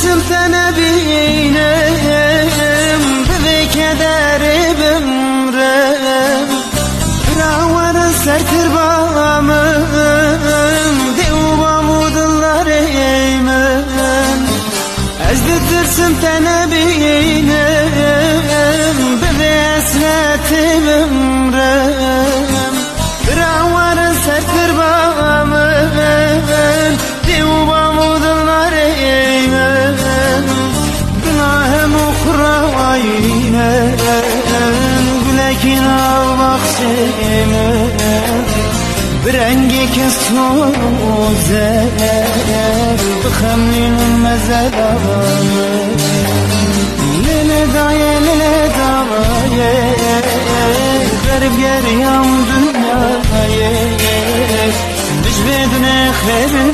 ezdirsin tene beynim Bebe kederi bimrem Ravarın sertir bağlamın Devam udullar eymen Ezdirsin tene beynim Gülekin al bakşemen Bir rengi kes sozer Bıkhamlin mezelamı Lele daye lele daye Garip geriyam dünyaya Düş bedine khebir